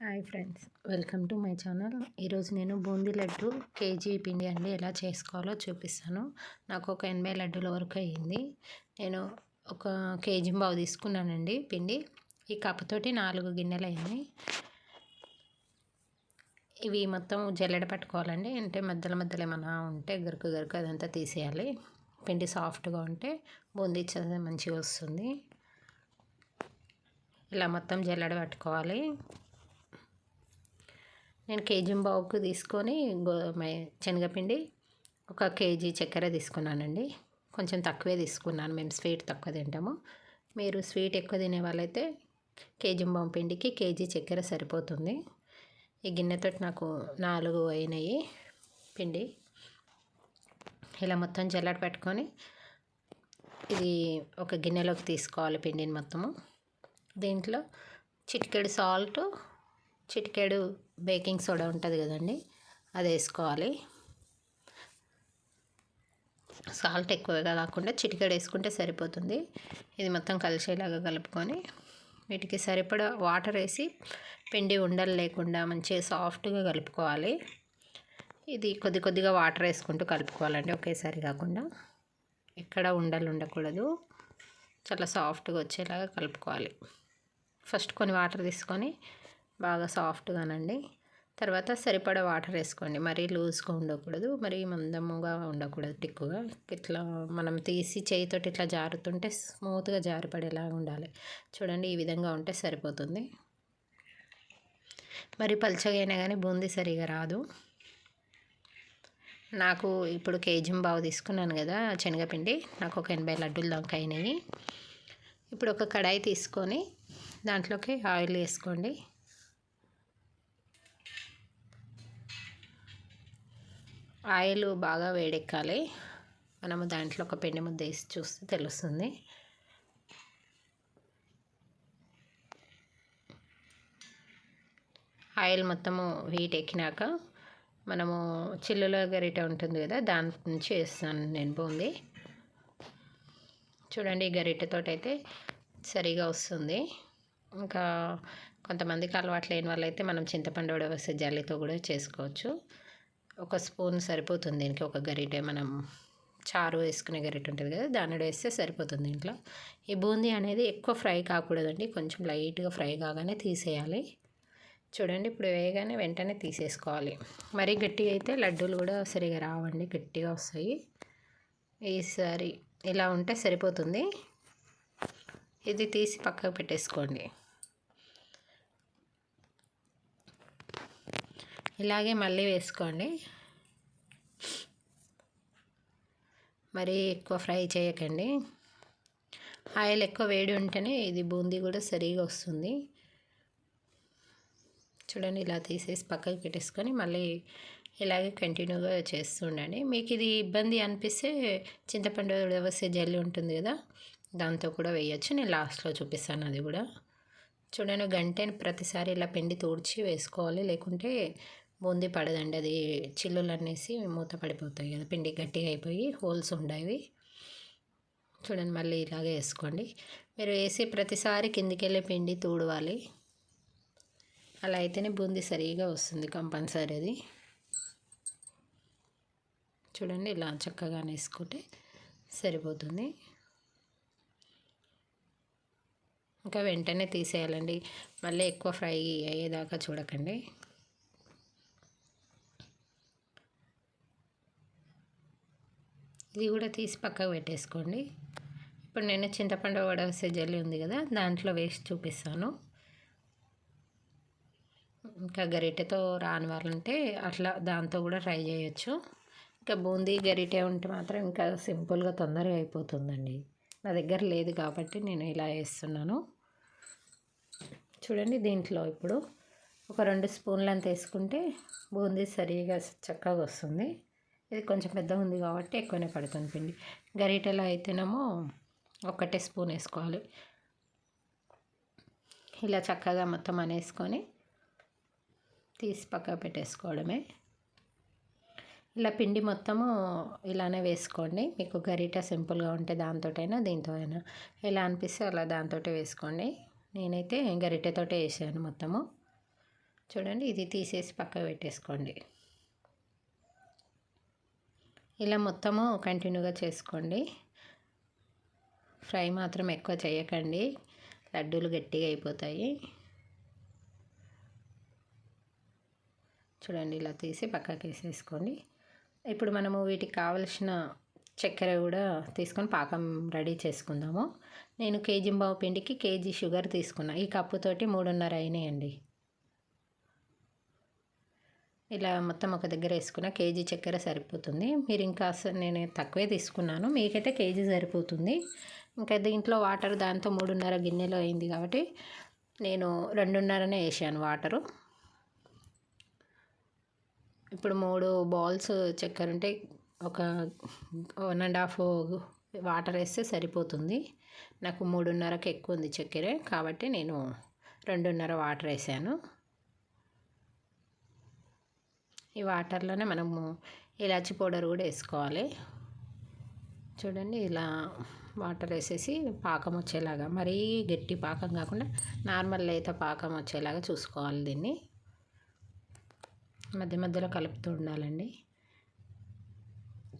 Hi friends. Welcome to my channel. ఈరోజు నేను boondi laddu KG పిండి అండి ఎలా చేసుకోవాలో చూపిస్తాను. నాకు ఒక ఎనభై లడ్డూల వరకు అయ్యింది నేను ఒక కేజీ బావు తీసుకున్నానండి పిండి. ఈ కప్పుతోటి నాలుగు గిన్నెలు అయింది. ఇవి మొత్తం జల్లెడ పట్టుకోవాలండి. అంటే మధ్యలో మధ్యలో ఏమైనా ఉంటే గరుకు గరుకు అదంతా తీసేయాలి. పిండి సాఫ్ట్గా ఉంటే బూందీ చదివి మంచిగా వస్తుంది. ఇలా మొత్తం జల్లెడ పట్టుకోవాలి. నేను కేజీ బావుకు తీసుకొని శనగపిండి ఒక కేజీ చక్కెర తీసుకున్నానండి. కొంచెం తక్కువే తీసుకున్నాను. మేము స్వీట్ తక్కువ తింటాము. మీరు స్వీట్ ఎక్కువ తినే వాళ్ళైతే కేజీ బావు పిండికి కేజీ చక్కెర సరిపోతుంది. ఈ గిన్నెతో నాకు నాలుగు అయినాయి పిండి. ఇలా మొత్తం జల్లడ పెట్టుకొని ఇది ఒక గిన్నెలోకి తీసుకోవాలి పిండిని మొత్తము. దీంట్లో చిటికెడు సాల్ట్ చిటికెడు బేకింగ్ సోడా ఉంటుంది కదండి అది వేసుకోవాలి. సాల్ట్ ఎక్కువగా కాకుండా చిటికెడు వేసుకుంటే సరిపోతుంది. ఇది మొత్తం కలిసేలాగా కలుపుకొని వీటికి సరిపడా వాటర్ వేసి పిండి ఉండలు లేకుండా మంచిగా సాఫ్ట్గా కలుపుకోవాలి. ఇది కొద్ది కొద్దిగా వాటర్ వేసుకుంటూ కలుపుకోవాలండి ఒకేసారి కాకుండా. ఎక్కడ ఉండలు ఉండకూడదు చాలా సాఫ్ట్గా వచ్చేలాగా కలుపుకోవాలి. ఫస్ట్ కొన్ని వాటర్ తీసుకొని బాగా సాఫ్ట్గానండి. తర్వాత సరిపడ వాటర్ వేసుకోండి. మరీ లూజ్గా ఉండకూడదు. మరీ మందముగా ఉండకూడదు టిక్కుగా. ఇట్లా మనం తీసి చేయితోటి ఇట్లా జారుతుంటే స్మూత్గా జారిపడేలాగా ఉండాలి. చూడండి ఈ విధంగా ఉంటే సరిపోతుంది. మరి పలుచగా అయినా కానీ బూందీ సరిగా రాదు. నాకు ఇప్పుడు కేజీ బావు తీసుకున్నాను కదా శనగపిండి. నాకు ఒక ఎనభై లడ్డూలు దాకా అయినాయి. ఇప్పుడు ఒక కడాయి తీసుకొని దాంట్లోకి ఆయిల్ వేసుకోండి. ఆయిల్ బాగా వేడెక్కాలి. మనము దాంట్లో ఒక పెండి ముద్ద వేసి చూస్తే తెలుస్తుంది. ఆయిల్ మొత్తము హీట్ ఎక్కినాక మనము చిల్లుల గరిట ఉంటుంది కదా దాని నుంచి వేస్తాను నేను బూంది. చూడండి గరిటెతో అయితే సరిగా వస్తుంది. ఇంకా కొంతమందికి అలవాటు లేని వాళ్ళైతే మనం చింతపండు వేసే జల్లితో కూడా చేసుకోవచ్చు. ఒక స్పూన్ సరిపోతుంది దీనికి. ఒక గరిటె మనం చారు వేసుకునే గరిటె ఉంటుంది కదా దానిలో వేస్తే సరిపోతుంది ఇంట్లో ఈ బూందీ అనేది ఎక్కువ ఫ్రై కాకూడదండి కొంచెం లైట్గా ఫ్రై కాగానే తీసేయాలి. చూడండి ఇప్పుడు వేయగానే వెంటనే తీసేసుకోవాలి. మరీ గట్టిగా అయితే లడ్డూలు కూడా సరిగా రావండి గట్టిగా వస్తాయి. ఈసారి ఇలా ఉంటే సరిపోతుంది. ఇది తీసి పక్కకు పెట్టేసుకోండి. ఇలాగే మళ్ళీ వేసుకోండి. మరి ఎక్కువ ఫ్రై చేయకండి. ఆయిల్ ఎక్కువ వేడి ఉంటేనే ఇది బూందీ కూడా సరిగా వస్తుంది. చూడండి ఇలా తీసేసి పక్కకి పెట్టేసుకొని మళ్ళీ ఇలాగే కంటిన్యూగా చేస్తుండండి మీకు ఇది ఇబ్బంది అనిపిస్తే చింతపండు వస్తే జల్లి ఉంటుంది కదా దాంతో కూడా వేయచ్చు. నేను లాస్ట్లో చూపిస్తాను అది కూడా. చూడండి గంటని ప్రతిసారి ఇలా పిండి తూడ్చి వేసుకోవాలి. లేకుంటే బూందీ పడదండి. అది చిల్లులు అనేసి మూత పడిపోతాయి కదా పిండి గట్టిగా అయిపోయి హోల్స్ ఉండేవి. చూడండి మళ్ళీ ఇలాగే వేసుకోండి. మీరు వేసి ప్రతిసారి కిందికి వెళ్ళే పిండి తూడవాలి. అలా అయితేనే బూందీ సరిగా వస్తుంది కంపల్సరీ అది. చూడండి ఇలా చక్కగా వేసుకుంటే సరిపోతుంది. ఇంకా వెంటనే తీసేయాలండి. మళ్ళీ ఎక్కువ ఫ్రై అయ్యేదాకా చూడకండి. ఇది కూడా తీసి పక్కకు పెట్టేసుకోండి. ఇప్పుడు నేను చింతపండు వడవసే జల్లి ఉంది కదా దాంట్లో వేసి చూపిస్తాను. ఇంకా గరిటెతో రాని వాళ్ళంటే అట్లా దాంతో కూడా ట్రై చేయొచ్చు. ఇంకా బూందీ గరిటె ఉంటే మాత్రం ఇంకా సింపుల్గా తొందరగా అయిపోతుందండి. నా దగ్గర లేదు కాబట్టి నేను ఇలా వేస్తున్నాను. చూడండి దీంట్లో ఇప్పుడు ఒక రెండు స్పూన్లు అంత వేసుకుంటే బూందీ సరిగా చక్కగా వస్తుంది. ఇది కొంచెం పెద్దగా ఉంది కాబట్టి ఎక్కువనే పడుతుంది పిండి. గరిటెలో అయితేనేమో ఒకటే స్పూన్ వేసుకోవాలి. ఇలా చక్కగా మొత్తం అనేసుకొని తీసి పక్క పెట్టేసుకోవడమే. ఇలా పిండి మొత్తము ఇలానే వేసుకోండి. మీకు గరిట సింపుల్గా ఉంటే దాంతోటైనా దీంతో అయినా ఎలా అనిపిస్తే అలా దాంతో వేసుకోండి. నేనైతే గరిటెతోటే వేసాను మొత్తము. చూడండి ఇది తీసేసి పక్కకు పెట్టేసుకోండి. ఇలా మొత్తము కంటిన్యూగా చేసుకోండి. ఫ్రై మాత్రం ఎక్కువ చేయకండి. లడ్డూలు గట్టిగా అయిపోతాయి. చూడండి ఇలా తీసి పక్కకి వేసేసుకోండి. ఇప్పుడు మనము వీటికి కావలసిన చక్కెర కూడా తీసుకొని పాకం రెడీ చేసుకుందాము. నేను కేజీ బావు పిండికి కేజీ షుగర్ తీసుకున్నా. ఈ కప్పుతోటి మూడున్నర అయినాయండి. ఇలా మొత్తం ఒక దగ్గర వేసుకున్న కేజీ చక్కెర సరిపోతుంది. మీరు ఇంకా నేను తక్కువే తీసుకున్నాను. మీకైతే కేజీ సరిపోతుంది. ఇంకా దీంట్లో వాటర్ దాంతో మూడున్నర గిన్నెలో అయింది కాబట్టి నేను రెండున్నరనే వేసాను వాటరు. ఇప్పుడు మూడు బాల్స్ చక్కెర ఉంటే ఒక వన్ అండ్ హాఫ్ వాటర్ వేస్తే సరిపోతుంది. నాకు మూడున్నరకు ఎక్కువ ఉంది చక్కెర కాబట్టి నేను రెండున్నర వాటర్ వేసాను. ఈ వాటర్లోనే మనము ఇలాచి పౌడర్ కూడా వేసుకోవాలి. చూడండి ఇలా వాటర్ వేసేసి పాకం వచ్చేలాగా మరీ గట్టి పాకం కాకుండా నార్మల్ లేత పాకం వచ్చేలాగా చూసుకోవాలి దీన్ని. మధ్య మధ్యలో కలుపుతూ ఉండాలండి.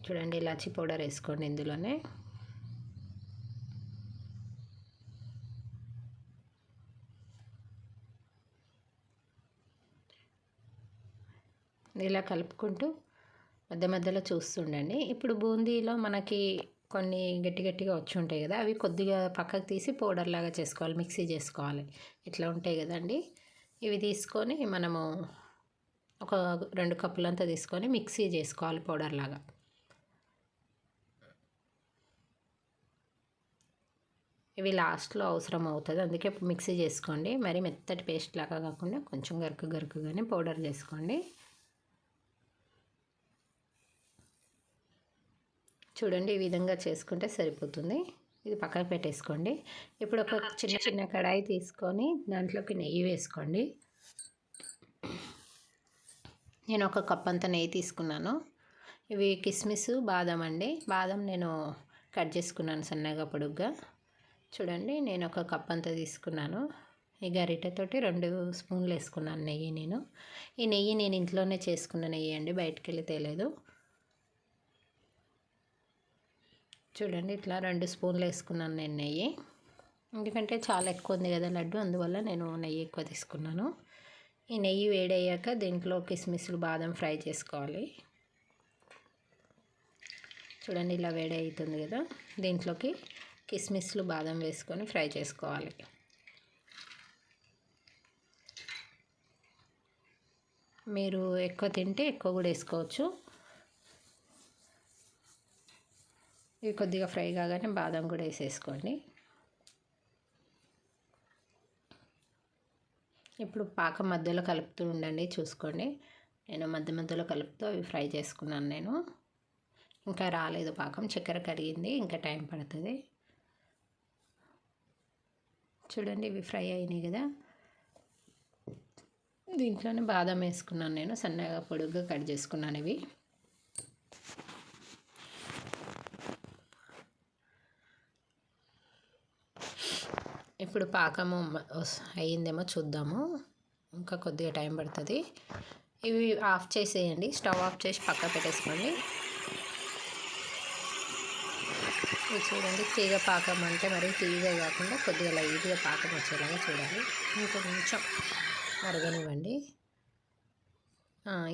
చూడండి ఇలాచి పౌడర్ వేసుకోండి ఇందులోనే. ఇలా కలుపుకుంటూ మధ్య మధ్యలో చూస్తుండండి. ఇప్పుడు బూందీలో మనకి కొన్ని గట్టి గట్టిగా వచ్చి ఉంటాయి కదా అవి కొద్దిగా పక్కకు తీసి పౌడర్ లాగా చేసుకోవాలి మిక్సీ చేసుకోవాలి. ఇట్లా ఉంటాయి కదండి. ఇవి తీసుకొని మనము ఒక రెండు కప్పులంతా తీసుకొని మిక్సీ చేసుకోవాలి పౌడర్ లాగా. ఇవి లాస్ట్లో అవసరం అవుతుంది అందుకే మిక్సీ చేసుకోండి. మరి మెత్తటి పేస్ట్ లాగా కాకుండా కొంచెం గరుకు గరుకుగానే పౌడర్ చేసుకోండి. చూడండి ఈ విధంగా చేసుకుంటే సరిపోతుంది. ఇది పక్కకు పెట్టేసుకోండి. ఇప్పుడు ఒక చిన్న చిన్న కడాయి తీసుకొని దాంట్లోకి నెయ్యి వేసుకోండి. నేను ఒక కప్ అంత నెయ్యి తీసుకున్నాను. ఇవి కిస్మిస్ బాదం అండి. బాదం నేను కట్ చేసుకున్నాను సన్నగా పొడుగ్గా. చూడండి నేను ఒక కప్ అంతా తీసుకున్నాను. ఈ గరిటెతోటి రెండు స్పూన్లు వేసుకున్నాను నెయ్యి నేను. ఈ నెయ్యి నేను ఇంట్లోనే చేసుకున్న నెయ్యి అండి బయటకు వెళ్ళి తేలేదు. చూడండి ఇట్లా రెండు స్పూన్లు వేసుకున్నాను నేను నెయ్యి. ఎందుకంటే చాలా ఎక్కువ ఉంది కదా లడ్డు అందువల్ల నేను నెయ్యి ఎక్కువ తీసుకున్నాను. ఈ నెయ్యి వేడయ్యాక దీంట్లో కిస్మిస్లు బాదం ఫ్రై చేసుకోవాలి. చూడండి ఇలా వేడి అవుతుంది కదా. దీంట్లోకి కిస్మిస్లు బాదం వేసుకొని ఫ్రై చేసుకోవాలి. మీరు ఎక్కువ తింటే ఎక్కువ కూడా వేసుకోవచ్చు. ఇవి కొద్దిగా ఫ్రై కాగానే బాదం కూడా వేసేసుకోండి. ఇప్పుడు పాకం మధ్యలో కలుపుతూ ఉండండి చూసుకోండి. నేను మధ్య మధ్యలో కలుపుతూ అవి ఫ్రై చేసుకున్నాను నేను. ఇంకా రాలేదు పాకం చక్కెర కరిగింది ఇంకా టైం పడుతుంది. చూడండి ఇవి ఫ్రై అయినాయి కదా. దీంట్లోనే బాదం వేసుకున్నాను నేను సన్నగా పొడుగ్గా కట్ చేసుకున్నాను ఇవి. ఇప్పుడు పాకము అయ్యిందేమో చూద్దాము. ఇంకా కొద్దిగా టైం పడుతుంది. ఇవి ఆఫ్ చేసేయండి. స్టవ్ ఆఫ్ చేసి పక్క పెట్టేసుకోండి. ఇది చూడండి తీగ పాకం అంటే మరి తీగ కాకుండా కొద్దిగా లైట్గా పాకం వచ్చేలాగా చూడాలి. ఇంకొంచెం మరగనివ్వండి.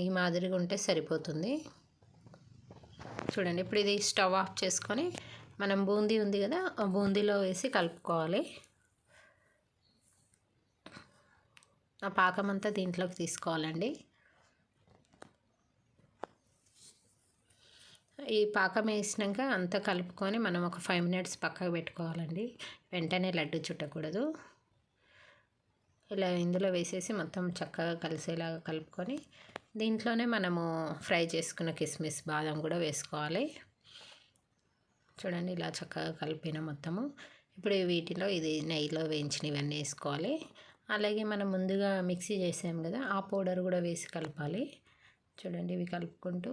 ఈ మాదిరిగా ఉంటే సరిపోతుంది. చూడండి ఇప్పుడు ఇది స్టవ్ ఆఫ్ చేసుకొని మనం బూందీ ఉంది కదా ఆ బూందీలో వేసి కలుపుకోవాలి. ఆ పాకం అంతా దీంట్లోకి తీసుకోవాలండి. ఈ పాకం వేసినాక అంతా కలుపుకొని మనం ఒక ఫైవ్ మినిట్స్ పక్కకు పెట్టుకోవాలండి. వెంటనే లడ్డు చుట్టకూడదు. ఇలా ఇందులో వేసేసి మొత్తం చక్కగా కలిసేలాగా కలుపుకొని దీంట్లోనే మనము ఫ్రై చేసుకున్న కిస్మిస్ బాదం కూడా వేసుకోవాలి. చూడండి ఇలా చక్కగా కలిపిన మొత్తము. ఇప్పుడు వీటిలో ఇది నెయ్యిలో వేయించిన ఇవన్నీ వేసుకోవాలి. అలాగే మనం ముందుగా మిక్సీ చేసాం కదా ఆ పౌడర్ కూడా వేసి కలపాలి. చూడండి ఇవి కలుపుకుంటూ.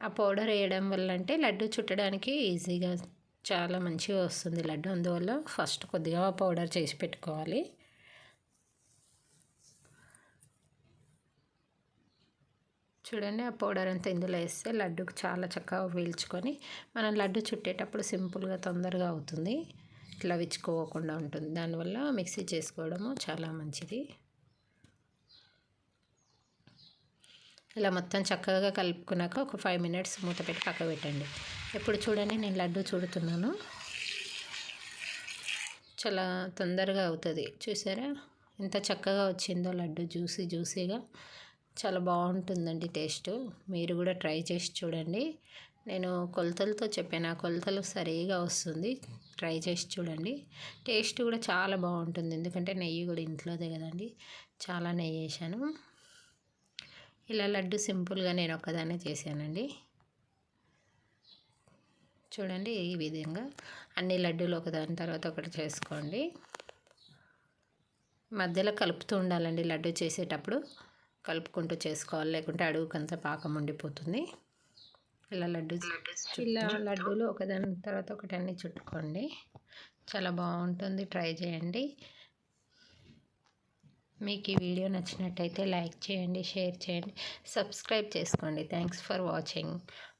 ఆ పౌడర్ వేయడం వల్ల అంటే లడ్డు చుట్టడానికి ఈజీగా చాలా మంచిగా వస్తుంది లడ్డు. అందువల్ల ఫస్ట్ కొద్దిగా పౌడర్ చేసి పెట్టుకోవాలి. చూడండి ఆ పౌడర్ అంతా ఇందులో వేస్తే లడ్డుకు చాలా చక్కగా పీల్చుకొని మనం లడ్డు చుట్టేటప్పుడు సింపుల్గా తొందరగా అవుతుంది. ఇట్లా విచ్చుకోకుండా ఉంటుంది. దానివల్ల మిక్సీ చేసుకోవడము చాలా మంచిది. ఇలా మొత్తం చక్కగా కలుపుకున్నాక ఒక ఫైవ్ మినిట్స్ మూత పెట్టి పక్క పెట్టండి. ఇప్పుడు చూడండి నేను లడ్డు చూడుతున్నాను. చాలా తొందరగా అవుతుంది. చూసారా? ఎంత చక్కగా వచ్చిందో లడ్డు జ్యూసీ జ్యూసీగా. చాలా బాగుంటుందండి టేస్ట్. మీరు కూడా ట్రై చేసి చూడండి. నేను కొలతలతో చెప్పాను. ఆ కొలతలు సరిగా వస్తుంది. ట్రై చేసి చూడండి. టేస్ట్ కూడా చాలా బాగుంటుంది. ఎందుకంటే నెయ్యి కూడా ఇంట్లోదే కదండి. చాలా నెయ్యి వేసాను ఇలా లడ్డు సింపుల్గా నేను ఒక్కదాన్నే చేశానండి. చూడండి ఈ విధంగా అన్ని లడ్డూలు ఒకదాని తర్వాత ఒకటి చేసుకోండి. మధ్యలో కలుపుతూ ఉండాలండి లడ్డు చేసేటప్పుడు. కలుపుకుంటూ చేసుకోవాలి. లేకుంటే అడుగుకంతా పాకం ఉండిపోతుంది. ఇలా లడ్డు ఇలా లడ్డూలు ఒకదాని తర్వాత ఒకటి అన్ని చుట్టుకోండి. చాలా బాగుంటుంది. ట్రై చేయండి. మీకు ఈ వీడియో నచ్చినట్టయితే లైక్ చేయండి షేర్ చేయండి సబ్స్క్రైబ్ చేసుకోండి. Thanks for watching.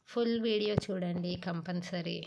Full video చూడండి కంపల్సరీ.